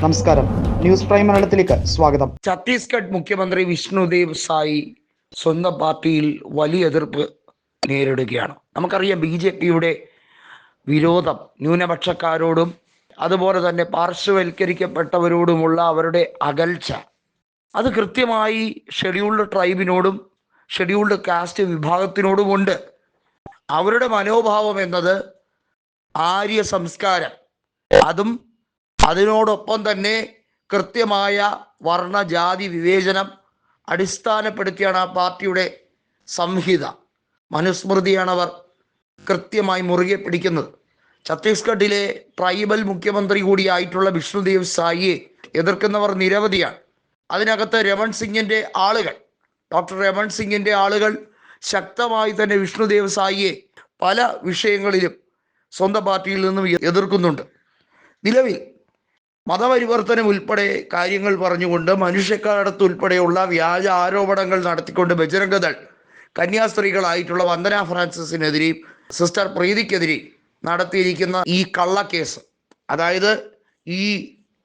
നമസ്കാരം. News prime മലയാളത്തിലേക്ക് സ്വാഗതം. ഛത്തീസ്ഗഡ് മുഖ്യമന്ത്രി വിഷ്ണുദേവ് സായി സ്വന്തം പാർട്ടിയിൽ വലിയ എതിർപ്പ് നേരിടുകയാണ്. നമുക്കറിയാം ബി ജെ പിയുടെ വിരോധം ന്യൂനപക്ഷക്കാരോടും അതുപോലെ തന്നെ പാർശ്വവൽക്കരിക്കപ്പെട്ടവരോടുമുള്ള അവരുടെ അകൽച്ച. അത് കൃത്യമായി ഷെഡ്യൂൾഡ് ട്രൈബിനോടും ഷെഡ്യൂൾഡ് കാസ്റ്റ് വിഭാഗത്തിനോടുമുണ്ട്. അവരുടെ മനോഭാവം എന്നത് ആര്യ സംസ്കാരം. അതും അതിനോടൊപ്പം തന്നെ കൃത്യമായ വർണജാതി വിവേചനം അടിസ്ഥാനപ്പെടുത്തിയാണ് ആ പാർട്ടിയുടെ സംഹിത. മനുസ്മൃതിയാണ് അവർ കൃത്യമായി മുറുകെ പിടിക്കുന്നത്. ഛത്തീസ്ഗഡിലെ ട്രൈബൽ മുഖ്യമന്ത്രി കൂടിയായിട്ടുള്ള വിഷ്ണുദേവ് സായിയെ എതിർക്കുന്നവർ നിരവധിയാണ്. അതിനകത്ത് രമൺ സിംഗിന്റെ ആളുകൾ ഡോക്ടർ രമൺ സിംഗിന്റെ ആളുകൾ ശക്തമായി തന്നെ വിഷ്ണുദേവ് സായിയെ പല വിഷയങ്ങളിലും സ്വന്തം പാർട്ടിയിൽ നിന്നും എതിർക്കുന്നുണ്ട്. നിലവിൽ മതപരിവർത്തനം ഉൾപ്പെടെ കാര്യങ്ങൾ പറഞ്ഞുകൊണ്ട് മനുഷ്യക്കാടത്ത് ഉൾപ്പെടെയുള്ള വ്യാജ ആരോപണങ്ങൾ നടത്തിക്കൊണ്ട് ബജരംഗദൾ കന്യാസ്ത്രീകളായിട്ടുള്ള വന്ദന ഫ്രാൻസിസിനെതിരെയും സിസ്റ്റർ പ്രീതിക്കെതിരെയും നടത്തിയിരിക്കുന്ന ഈ കള്ളക്കേസ്. അതായത് ഈ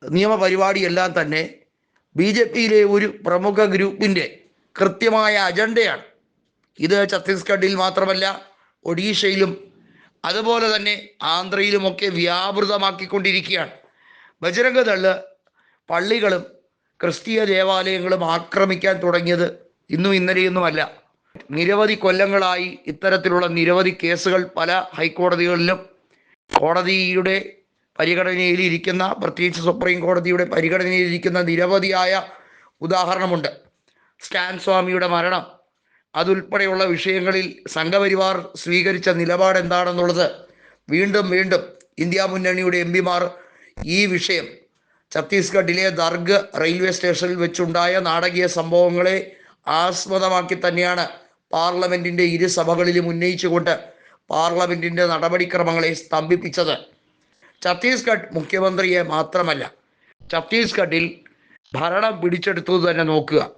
നിയമപരിപാടിയെല്ലാം തന്നെ ബി ജെ പിയിലെ ഒരു പ്രമുഖ ഗ്രൂപ്പിന്റെ കൃത്യമായ അജണ്ടയാണ്. ഇത് ഛത്തീസ്ഗഡിൽ മാത്രമല്ല ഒഡീഷയിലും അതുപോലെ തന്നെ ആന്ധ്രയിലുമൊക്കെ വ്യാപൃതമാക്കിക്കൊണ്ടിരിക്കുകയാണ്. ബജരംഗദൾ പള്ളികളും ക്രിസ്തീയ ദേവാലയങ്ങളും ആക്രമിക്കാൻ തുടങ്ങിയത് ഇന്നും ഇന്നലെയൊന്നുമല്ല. നിരവധി കൊല്ലങ്ങളായി ഇത്തരത്തിലുള്ള നിരവധി കേസുകൾ പല ഹൈക്കോടതികളിലും കോടതിയുടെ പരിഗണനയിൽ ഇരിക്കുന്ന പ്രത്യേകിച്ച് സുപ്രീം കോടതിയുടെ പരിഗണനയിൽ ഇരിക്കുന്ന നിരവധിയായ ഉദാഹരണമുണ്ട്. സ്റ്റാൻ സ്വാമിയുടെ മരണം. അതുൾപ്പെടെയുള്ള വിഷയങ്ങളിൽ സംഘപരിവാർ സ്വീകരിച്ച നിലപാട് എന്താണെന്നുള്ളത് വീണ്ടും വീണ്ടും ഇന്ത്യ മുന്നണിയുടെ എം പിമാർ ഈ വിഷയം ഛത്തീസ്ഗഡിലെ ദർഗ് റെയിൽവേ സ്റ്റേഷനിൽ വെച്ചുണ്ടായ നാടകീയ സംഭവങ്ങളെ ആസ്പദമാക്കി തന്നെയാണ് പാർലമെന്റിന്റെ ഇരു സഭകളിലും ഉന്നയിച്ചുകൊണ്ട് പാർലമെന്റിന്റെ നടപടിക്രമങ്ങളെ സ്തംഭിപ്പിച്ചത്. ഛത്തീസ്ഗഡ് മുഖ്യമന്ത്രിയെ മാത്രമല്ല ഛത്തീസ്ഗഡിൽ ഭരണം പിടിച്ചെടുത്തത് തന്നെ നോക്കുക.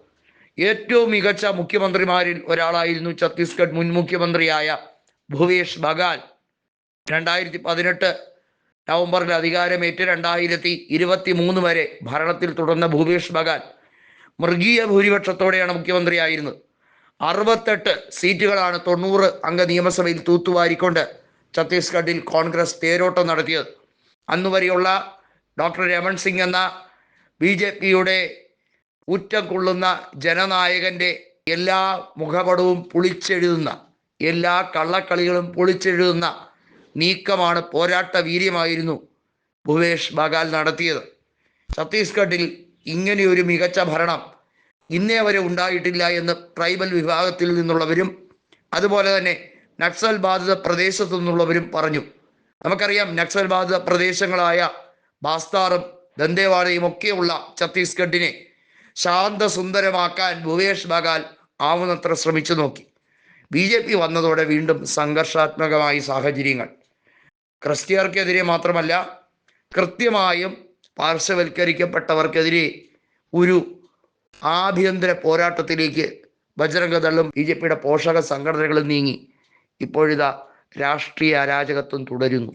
ഏറ്റവും മികച്ച മുഖ്യമന്ത്രിമാരിൽ ഒരാളായിരുന്നു ഛത്തീസ്ഗഡ് മുൻ മുഖ്യമന്ത്രിയായ ഭുവേഷ് ബഗാൽ രണ്ടായിരത്തി പതിനെട്ട് നവംബറിൽ അധികാരമേറ്റ് രണ്ടായിരത്തി ഇരുപത്തി മൂന്ന് വരെ ഭരണത്തിൽ തുടർന്ന ഭൂപേഷ് ബഗാൻ മൃഗീയ ഭൂരിപക്ഷത്തോടെയാണ് മുഖ്യമന്ത്രിയായിരുന്നത്. അറുപത്തെട്ട് സീറ്റുകളാണ് തൊണ്ണൂറ് അംഗ നിയമസഭയിൽ തൂത്തുവാരിക്കൊണ്ട് ഛത്തീസ്ഗഡിൽ കോൺഗ്രസ് തേരോട്ടം നടത്തിയത്. അന്നുവരെയുള്ള ഡോക്ടർ രമൺ സിംഗ് എന്ന ബി ജെ പിയുടെ ഊറ്റം കൊള്ളുന്ന ജനനായകന്റെ എല്ലാ മുഖപടവും പൊളിച്ചെഴുതുന്ന എല്ലാ കള്ളക്കളികളും പൊളിച്ചെഴുതുന്ന നീക്കമാണ് പോരാട്ട വീര്യമായിരുന്നു ഭുവേഷ് ബഗാൽ നടത്തിയത്. ഛത്തീസ്ഗഡിൽ ഇങ്ങനെയൊരു മികച്ച ഭരണം ഇന്നേ വരെ ഉണ്ടായിട്ടില്ല എന്ന് ട്രൈബൽ വിഭാഗത്തിൽ നിന്നുള്ളവരും അതുപോലെ തന്നെ നക്സൽ ബാധിത പ്രദേശത്തു നിന്നുള്ളവരും പറഞ്ഞു. നമുക്കറിയാം നക്സൽ ബാധിത പ്രദേശങ്ങളായ ബാസ്താറും ദന്തേവാഡയും ഒക്കെയുള്ള ഛത്തീസ്ഗഡിനെ ശാന്തസുന്ദരമാക്കാൻ ഭുവേഷ് ബഗാൽ ആവുന്നത്ര ശ്രമിച്ചു നോക്കി. ബി ജെ പി വന്നതോടെ വീണ്ടും സംഘർഷാത്മകമായി സാഹചര്യങ്ങൾ. ക്രിസ്ത്യർക്കെതിരെ മാത്രമല്ല കൃത്യമായും പാർശ്വവൽക്കരിക്കപ്പെട്ടവർക്കെതിരെ ഒരു ആഭ്യന്തര പോരാട്ടത്തിലേക്ക് ബജരംഗദളും ബി ജെ പിയുടെ പോഷക സംഘടനകളും നീങ്ങി. ഇപ്പോഴിതാ രാഷ്ട്രീയ അരാജകത്വം തുടരുന്നു.